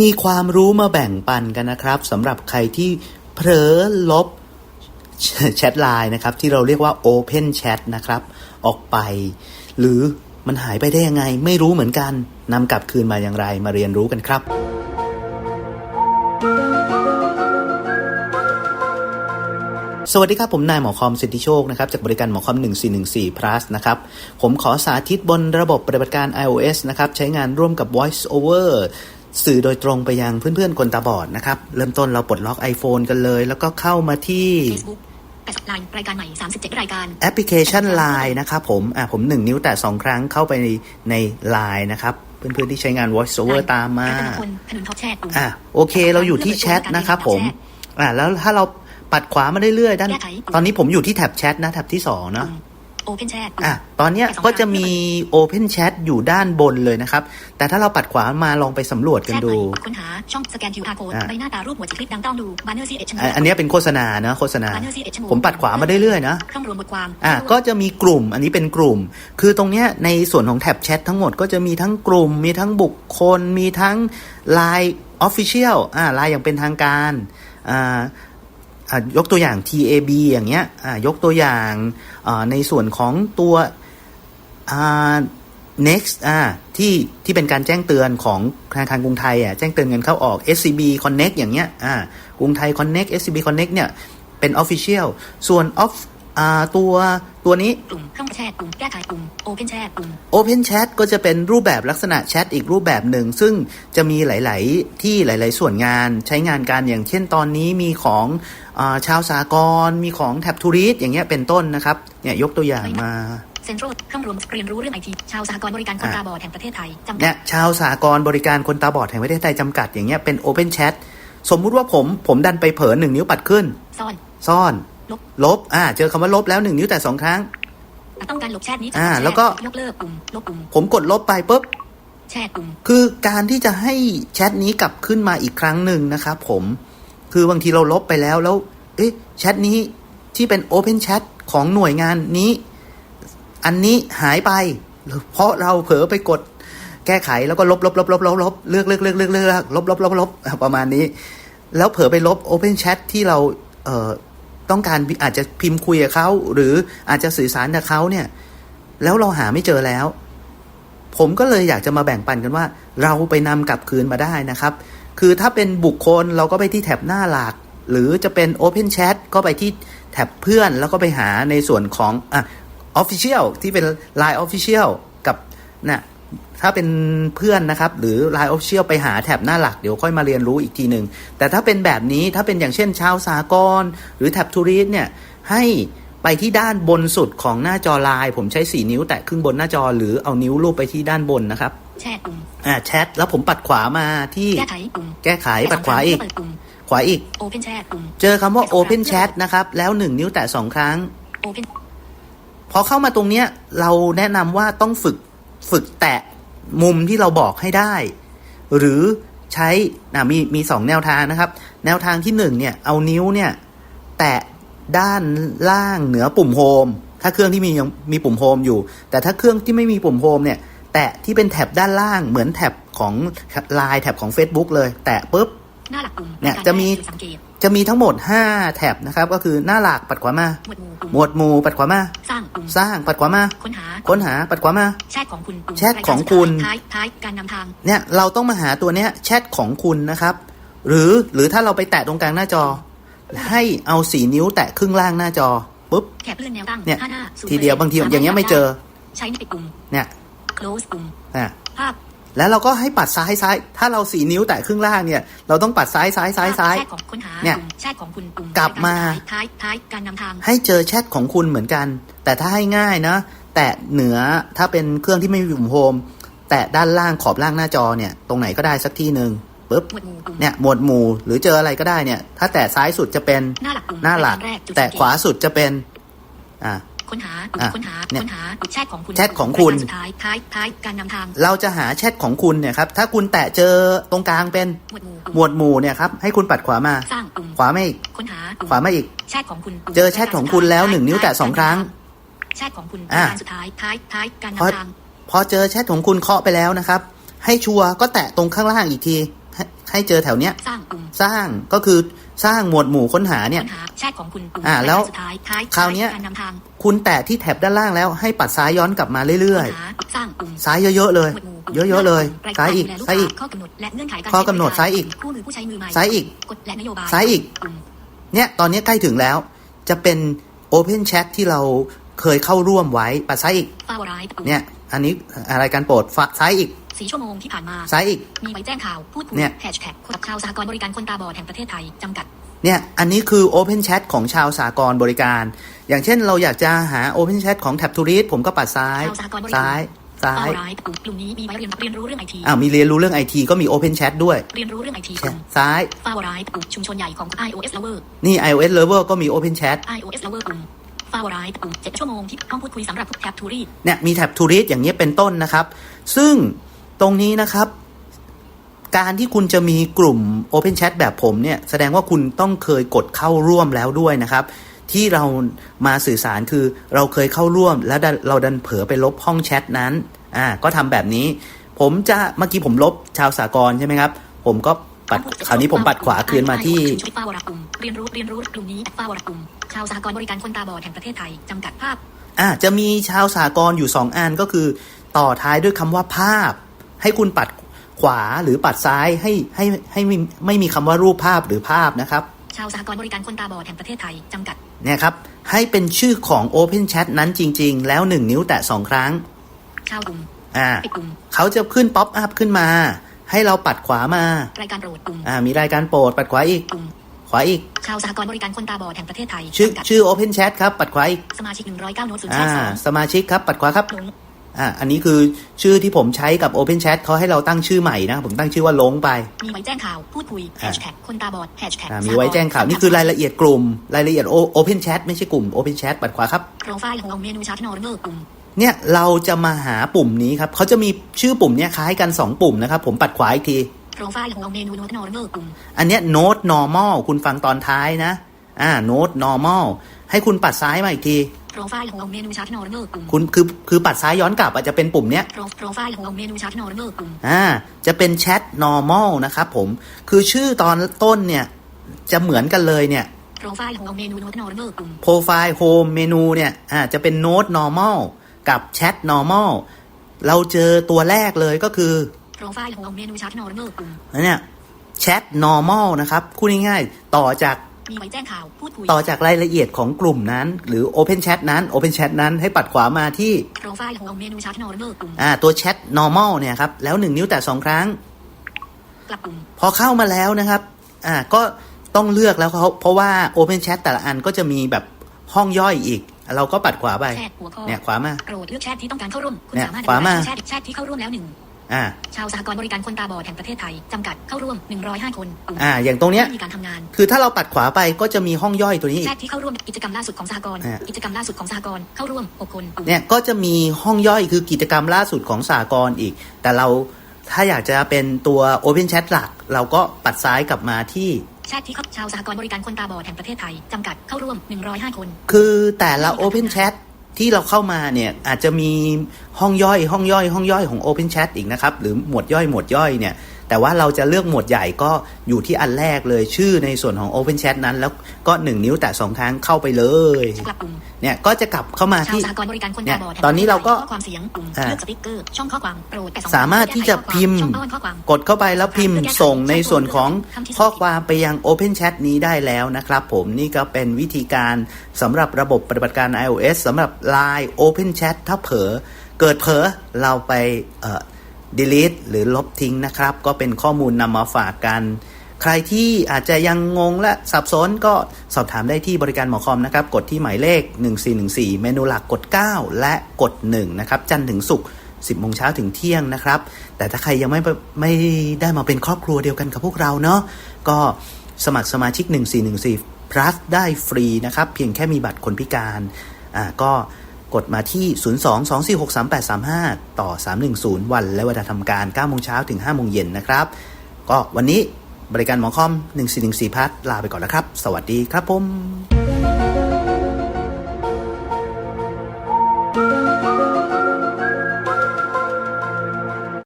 มีความรู้มาแบ่งปันกันนะครับสำหรับใครที่เผลอลบแชทไลน์นะครับ ที่เราเรียกว่า Open Chat นะครับ ออกไป หรือมันหายไปได้ยังไง ไม่รู้เหมือนกันนำกลับคืนมาอย่างไรมาเรียนรู้กันครับสวัสดีครับ ผมนายหมอคอมสิทธิโชคนะครับจากบริการหมอคอม 1414 plus นะครับผมขอสาธิตบนระบบปฏิบัติการ iOS นะครับใช้งานร่วมกับ Voice Over สื่อโดยตรงไปยังเพื่อนๆคนตาบอดนะครับ เริ่มต้นเราปลดล็อก iPhone กันเลย แล้วก็เข้ามาที่ Facebook แปดไลน์รายการใหม่ 37 รายการ แอปพลิเคชัน Line นะครับผม อะผมหนึ่งนิ้วแต่สองครั้งเข้าไปในใน Line นะครับ เพื่อนๆที่ใช้งาน Voice Over ตามมารัตนพลถนนท็อปแชทปุ่มอะโอเค เราอยู่ที่แชทนะครับผม อะแล้วถ้าเราปัดขวามาเรื่อยๆด้านแก้ไขปุ่มตอนนี้ผมอยู่ที่แท็บแชทนะ แท็บที่สองเนาะ โอเพนแชทอะตอนเนี้ยก็จะมี Open Chat อยู่ด้านบนเลยนะครับ แต่ถ้าเราปัดขวามาลองไปสำรวจกันดูค้นหาช่องสแกน QR code อะใบหน้าตารูปหัวจิตคลิปดังต้องดูบันเนอร์ซีเอชอะอันเนี้ยเป็นโฆษณานะโฆษณา Banner CH ผมปัดขวามาเรื่อยๆนะเครื่องรวมบทความอะก็จะมีกลุ่มอันนี้เป็นกลุ่ม คือตรงเนี้ยในส่วนของแท็บแชททั้งหมดก็จะมีทั้งกลุ่ม มีทั้งบุคคล มีทั้ง Line Official อ่า Line อย่างเป็นทางการอ่าอะ ยกตัวอย่าง TAB อย่างเงี้ยยกตัวอย่างในส่วนของตัว next อ่าที่ที่เป็นการแจ้งเตือนของธนาคารกรุงไทยอะแจ้งเตือนเงินเข้าออก SCB Connect อย่างเงี้ยอ่ากรุงไทย Connect SCB Connect เนี่ยเป็น Official ส่วน off อ่าตัวตัวนี้กลุ่มเครื่องแชทปุ่มแก้ไขปุ่มโอเพนแชทปุ่ม Open Chat ก็จะเป็นรูปแบบลักษณะแชทอีกรูปแบบหนึ่ง ซึ่งจะมีหลาย ๆ ที่หลาย ๆ ส่วนงานใช้งานกันอย่างเช่นตอนนี้มีของอาชาวสากรณ์มีของแท็บทูริสอย่างเงี้ยเป็นต้นนะครับเนี่ยยกตัวอย่างมาเซ็นทรัลเครื่องรวมเรียนรู้เรื่องไอทีชาวสหกรณ์บริการคนตาบอดแห่งประเทศไทยจำกัเนี่ดยชาวสากรณ์บริการคนตาบอดแห่งประเทศไทยจำกัดอย่างเงี้ยเป็น Open Chat สมมุติว่าผมผมดันไปเผลอหนึ่งนิ้วปัดขึ้น ซ่อนซ่อน ลบ ลบ อ่า เจอคำว่าลบแล้วหนึ่งนิ้วแต่สองครั้ง ต้องการลบแชทนี้อ่าจากแล้วก็ ยกเลิกปุ่มลบปุ่มผมกดลบไปปุ๊บ แชทปุ่มคือการที่จะให้แชทนี้กลับขึ้นมาอีกครั้งหนึ่งนะครับผม คือบางทีเราลบไปแล้วแล้ว เอ๊ะ แชทนี้ที่เป็น Open Chat ของหน่วยงานนี้ อันนี้หายไป เพราะเราเผลอไปกดแก้ไขแล้วก็ลบลบลบลบลบลบเลือกเลือกเลือกเลือกเลือกลบลบลบลบอะประมาณนี้ แล้วเผลอไปลบ Open Chat ที่เราเอ่อ ต้องการอาจจะพิมพ์คุยกับเขาหรืออาจจะสื่อสารกับเขาเนี่ย แล้วเราหาไม่เจอแล้ว ผมก็เลยอยากจะมาแบ่งปันกันว่า เราไปนำกลับคืนมาได้นะครับ คือถ้าเป็นบุคคลเราก็ไปที่แท็บหน้าหลัก หรือจะเป็น Open Chat ก็ไปที่แท็บเพื่อนแล้วก็ไปหาในส่วนของอะ Official ที่เป็น Line Official กับนะ ถ้าเป็นเพื่อนนะครับ หรือ Line Official ไปหาแท็บหน้าหลักเดี๋ยวค่อยมาเรียนรู้อีกทีหนึ่งแต่ถ้าเป็นแบบนี้ถ้าเป็นอย่างเช่นชาวสากรณ์หรือแท็บทูริสเนี่ยให้ไปที่ด้านบนสุดของหน้าจอไลน์ผมใช้ 4 นิ้วแตะครึ่งบนหน้าจอหรือเอานิ้วลูบไปที่ด้านบนนะครับแชทปุ่มอ่าแชทแล้วผมปัดขวามาที่แก้ไขปุ่มแก้ไขปัดขวาอีกเปิดปุ่มขวาอีกโอเพนแชทปุ่มเจอคำว่า Open Chat นะครับ แล้ว 1 นิ้วแตะ 2 ครั้งโอเพนพอเข้ามาตรงเนี้ยเราแนะนำว่าต้องฝึก ฝึกแตะมุมที่เราบอกให้ได้ หรือใช้นะมีมีสองแนวทางนะครับ แนวทางที่หนึ่งเนี่ยเอานิ้วเนี่ยแตะด้านล่างเหนือปุ่มโฮมถ้าเครื่องที่มียังมีปุ่มโฮมอยู่ แต่ถ้าเครื่องที่ไม่มีปุ่มโฮมเนี่ยแตะที่เป็นแท็บด้านล่างเหมือนแท็บของ Line แท็บของ Facebook เลย แตะปุ๊บหน้าหลักปุ่มเนี่ยการจะมีแก้ไข จุดสังเกตจะมีทั้งหมด 5 แท็บนะครับ ก็คือหน้าหลักปัดขวามาหมวดหมู่ปุ่มหมวดหมู่ปัดขวามา สร้างปุ่มสร้างปัดขวามา ค้นหา ค้นหาปัดขวามา แชทของคุณปุ่มแชทของคุณ ท้ายท้ายการนำทาง เนี่ยเราต้องมาหาตัวเนี้ยแชทของคุณนะครับ หรือหรือถ้าเราไปแตะตรงกลางหน้าจอ ให้เอาสีนิ้วแตะครึ่งล่างหน้าจอปุ๊บแถบเลื่อนแนวตั้งเนี่ยห้าหน้าศูนทีเดียวบางทีปร์ซ็นต์อย่างเงี้ยไม่เจอ ใช้นี่ปิดปุ่มเนี่ย close ปุ่มอะภาพ แล้วเราก็ให้ปัดซ้ายซ้าย ถ้าเราสีนิ้วแตะครึ่งล่างเนี่ย เราต้องปัดซ้ายซ้ายซ้ายซ้ายแชทของค้นหาเนี่ยปุ่มแชทของคุณปุ่มกลับมาท้ายท้ายการนำทางให้เจอแชทของคุณเหมือนกัน แต่ถ้าให้ง่ายนะ แตะเหนือถ้าเป็นเครื่องที่ไม่มีปุ่มโฮม แตะด้านล่างขอบล่างหน้าจอเนี่ย ตรงไหนก็ได้สักที่หนึ่งปุ๊บหมวดหมู่ปุ่มเนี่ยหมวดหมู่หรือเจออะไรก็ได้เนี่ย ถ้าแตะซ้ายสุดจะเป็นหน้าหลักปุ่มหน้าหลักรยรแรจุดแต่สังเกตขวาสุดจะเป็น อ่า ค้นหาปุ่มอะค้นหาเนี่ยค้นหาแชทของคุณแชทของคุณรายการสุดท้ายท้ายท้ายการนำทาง เราจะหาแชทของคุณเนี่ยครับถ้าคุณแตะเจอตรงกลางเป็นหมวดหมู่ปุ่มหมวดหมู่เนี่ยครับให้คุณปัดขวามาสร้างปุ่มขวามาอีกค้นหาปุ่มขวามาอีกแชทของคุณปุ่มเจอแชทของคุณแล้วหนึ่งนิ้วแตะสองครั้งแชทของคุณอะรายการสุดท้ายท้ายท้ายการพอนำทางพอเจอแชทของคุณเคาะไปแล้วนะครับ ให้ชัวร์ก็แตะตรงข้างล่างอีกที ให้ให้เจอแถวเนี้ยสร้างปุ่มสร้างก็คือ สร้างหมวดหมู่ค้นหาเนี่ยค้นหาแชทของคุณปุ่มอ่าแล้วสุดท้ายท้ายคราวเนี้ยการนำทางคุณแตะที่แท็บด้านล่างแล้วให้ปัดซ้ายย้อนกลับมาเรื่อยค้นหาสร้างปุ่มๆซ้ายเยอะๆเลยหมวดหมู่ปุ่มเยอะๆเลยรายซ้ายอีกดูแลลูซ้ายอีกค้ข้อกำหนดและเงื่อนไขการข้อกำหนดใช้บริซ้ายอีกคู่มือผู้ใช้มือใหม่ซ้ายอีกกฎและนโยบายซ้ายอีกปุ่มเนี่ยตอนนี้ใกล้ถึงแล้ว จะเป็น Open Chat ที่เราเคยเข้าร่วมไว้ปัดซ้ายอีกฟาวร้ายปุ่มเนี่ยอันนี้อะไรการโปรดฝซ้ายอีก สี่ชั่วโมงที่ผ่านมาซ้ายอีก มีใบแจ้งข่าวพูดคุยเนี่ยแฮชแท็กกับชาวสหกรณ์บริการคนตาบอดแห่งประเทศไทยจำกัดเนี่ย อันนี้คือ Open Chat ของชาวสากลบริการ อย่างเช่นเราอยากจะหา Open Chat ของ Tab to Read ผมก็ปัดซ้ายชาวสหกรณ์บริการซ้าย ซ้าฟาวยร้ายปุ่มกลุ่มนี้มีไว้เรียนเรียนรู้เรื่องไอทีอ่ามีเรียนรู้เรื่องไอทีก็มี Open Chat ด้วย เรียนรู้เรื่องไอทีใช่ซ้ายฟาวร้ายปุ่มชุมชนใหญ่ของ iOS Lover นี่ iOS Lover ก็มี Open Chat iOS Lover ปุ่มฟาวร้ายปุ่มเจ็ดชั่วโมงที่ห้องพูดคุยสำหรับแท็บทูรีเนี่ยมีแท็บ to read อย่างนี้ยเป็นต้นนะครับ ซึ่ง ตรงนี้นะครับ การที่คุณจะมีกลุ่ม Open Chat แบบผมเนี่ยแสดงว่าคุณต้องเคยกดเข้าร่วมแล้วด้วยนะครับ ที่เรามาสื่อสารคือเราเคยเข้าร่วม แล้วเราดันเผลอไปลบห้องแชทนั้นอ่าก็ทำแบบนี้ ผมจะเมื่อกี้ผมลบชาวสากลใช่ไหมครับ ผมก็ปัดคราวนี้ผมปัดขวาคืนมาที่ชุดฟาวราปุ่มเรียนรู้เรียนรู้กลุ่มนี้ฟาวราปุ่มชาวสหกรณ์บริการคนตาบอดแห่งประเทศไทยจำกัดภาพอ่าจะมีชาวสากลอยู่สองอันก็คือ ต่อท้ายด้วยคำว่าภาพ ให้คุณปัดขวาหรือปัดซ้ายให้ให้ให้ไม่ไม่มีคำว่ารูปภาพหรือภาพนะครับ ชาวสหกรณ์บริการคนตาบอดแห่งประเทศไทยจำกัดเนี่ยครับ ให้เป็นชื่อของ Open Chat นั้นจริง ๆ แล้ว 1 นิ้วแตะ2ครั้งชาวกลุ่มอ่าปิดกลุ่มเขาจะขึ้นป๊อปอัพขึ้นมา ให้เราปัดขวามารายการโปรดกลุ่มอ่ามีรายการโปรดปัดขวาอีกกลุ่มขวาอีก ชาวสหกรณ์บริการคนตาบอดแห่งประเทศไทย ชื่อจำกัดชื่อ Open Chat ครับ ปัดขวาอีก สมาชิก109โน้ตศูนย์แชอ่าทสองสมาชิกครับ ปัดขวาครับหลง อ่าอันนี้คือชื่อที่ผมใช้กับ Open Chat เขาให้เราตั้งชื่อใหม่นะ ผมตั้งชื่อว่าลงไป มีไว้แจ้งข่าวพูดคุยแฮชแท็กคนตาบอดแฮชแท็กอ่ามีไว้แจ้งข่าว นี่คือรายละเอียดกลุ่ม รายละเอียด O- Open Chat ไม่ใช่กลุ่ม Open Chat ปัดขวาครับโปรไฟล์ของเมนูชาร์ตนอร์เนอร์กลุ่มเนี่ยเราจะมาหาปุ่มนี้ครับเขาจะมีชื่อปุ่มเนี่ยคล้ายกัน 2 ปุ่มนะครับ ผมปัดขวาอีกทีโปรไฟล์ของเมนูโน้ตนอร์เนอร์กลุ่มอันเนี้ย Note Normal คุณฟังตอนท้ายนะอ่า Note Normal ให้คุณปัดซ้ายมาอีกที โปรไฟล์ของเมนูชาร์ตนอร์เนอร์กลุ่มคุณคือคือปัดซ้ายย้อนกลับอาจจะเป็นปุ่มเนี้ยโปรโปรไฟล์ของเมนูชาร์ตนอร์เนอร์กลุ่มอ่าจะเป็น Chat Normal นะครับผมคือชื่อตอนต้นเนี่ยจะเหมือนกันเลยเนี่ยโปรไฟล์ของเมนูโน้ตนอร์เนอร์กลุ่ม Profile Home Menu เนี่ยอ่าจะเป็น Note Normal กับ Chat Normal เราเจอตัวแรกเลยก็คือโปรไฟล์ของเมนูชาร์ตนอร์เนอร์กลุ่มเนี่ย Chat Normal นะครับ พูดง่ายๆต่อจาก มีไว้แจ้งข่าวพูดคุยต่อจากรายละเอียดของกลุ่มนั้น หรือ Open Chat นั้น Open Chat นั้นให้ปัดขวามาที่โปรไฟล์ของเมนูชาร์ตนอร์เนอร์กลุ่มอ่าตัว Chat Normal เนี่ยครับแล้ว1นิ้วแตะ2ครั้งกลับกลุ่มพอเข้ามาแล้วนะครับอ่าก็ต้องเลือกแล้วเขาเพราะว่า Open Chat แต่ละอันก็จะมีแบบห้องย่อยอีก เราก็ปัดขวาไปแชทหัวข้อเนี่ยขวามาโปรดเลือกแชทที่ต้องการเข้าร่วมคุณเนี่ยสามารถขวามาแชทแชทที่เข้าร่วมแล้วหนึ่ง อ่าชาวสหกรณ์บริการคนตาบอดแห่งประเทศไทยจำกัดเข้าร่วม 105 คนกลุ่มอ่าอย่างตรงเนี้ยไม่มีการทำงาน คือถ้าเราปัดขวาไปก็จะมีห้องย่อยตัวนี้อีแชกทที่เข้าร่วมกิจกรรมล่าสุดของสหกรณ์อ่ากิจกรรมล่าสุดของสหกรณ์เข้าร่วม 6 คนกลุ่มเนี่ยก็จะมีห้องย่อยคือกิจกรรมล่าสุดของสากลอีก แต่เราถ้าอยากจะเป็นตัว Open Chat หลัก เราก็ปัดซ้ายกลับมาที่แชทที่เข้าชาวสหกรณ์บริการคนตาบอดแห่งประเทศไทยจำกัดเข้าร่วม 105 คน คือแต่ละ Open Chat ที่เราเข้ามาเนี่ยอาจจะมีห้องย่อยห้องย่อยห้องย่อยของ Open Chat อีกนะครับ หรือหมวดย่อยหมวดย่อยเนี่ย แต่ว่าเราจะเลือกหมวดใหญ่ก็อยู่ที่อันแรกเลยชื่อในส่วนของ Open Chat นั้น แล้วก็ 1 นิ้วแตะสองครั้งเข้าไปเลยกลับกลุ่มเนี่ยก็จะกลับเข้ามาชาวที่สหกรณ์บริการคนเนี่ตายบอดแห่งตอนนี้เราก็ข้อความเสียงกลุ่มอ่าเลือกสติ๊กเกอร์ช่องข้อความโปรดแปะสองสามารถที่จะพิมพ์ช่องป้อนข้อความกดเข้าไปแล้วพิมพ์ส่งในส่วนของข้อความไปยัง Open Chat นี้ได้แล้วนะครับ ผมนี่ก็เป็นวิธีการสำหรับระบบปฏิบัติการ iOS สำหรับ Line Open Chat ถ้าเผลอเกิดเผลอเราไปเอ่อ delete หรือลบทิ้งนะครับ ก็เป็นข้อมูลนำมาฝากกัน ใครที่อาจจะยังงงและสับสนก็สอบถามได้ที่บริการหมอคอมนะครับ กดที่หมายเลข 1414 เมนูหลักกด 9 และกด 1 นะครับ จันทร์ถึงศุกร์10โมงเช้าถึงเที่ยงนะครับ แต่ถ้าใครยังไม่ไม่ได้มาเป็นครอบครัวเดียวกันกับพวกเราเนาะก็สมัครสมาชิก 1414 plus ได้ฟรีนะครับ เพียงแค่มีบัตรคนพิการอ่าก็ กดมาที่ 02-246-3835 ต่อ 310 วัน และเวลาทำการ9โมงเช้าถึง5โมงเย็นนะครับ ก็วันนี้บริการหมอคอม 1414 พัทลาไปก่อนแล้วครับ สวัสดีครับผม